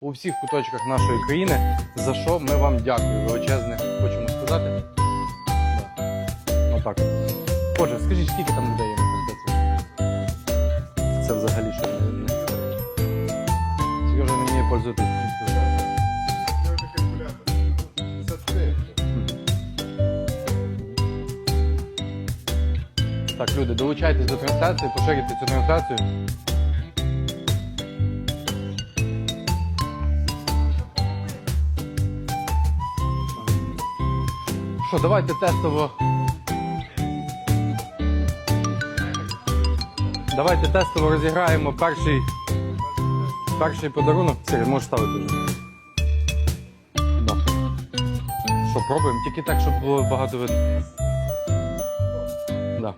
у всіх куточках нашої країни, за що ми вам дякую. Величезне хочемо сказати. Отак. Отже, скажіть, скільки там людей є на? Це взагалі що не. не... Сережа не вміє пользуватися. Так, люди, долучайтесь до трансляції, поширюйте цю трансляцію. Що, давайте тестово. Давайте тестово розіграємо перший, перший подарунок. Це можеш ставити вже. Да. Що, пробуємо? Тільки так, щоб було багато видно. Да.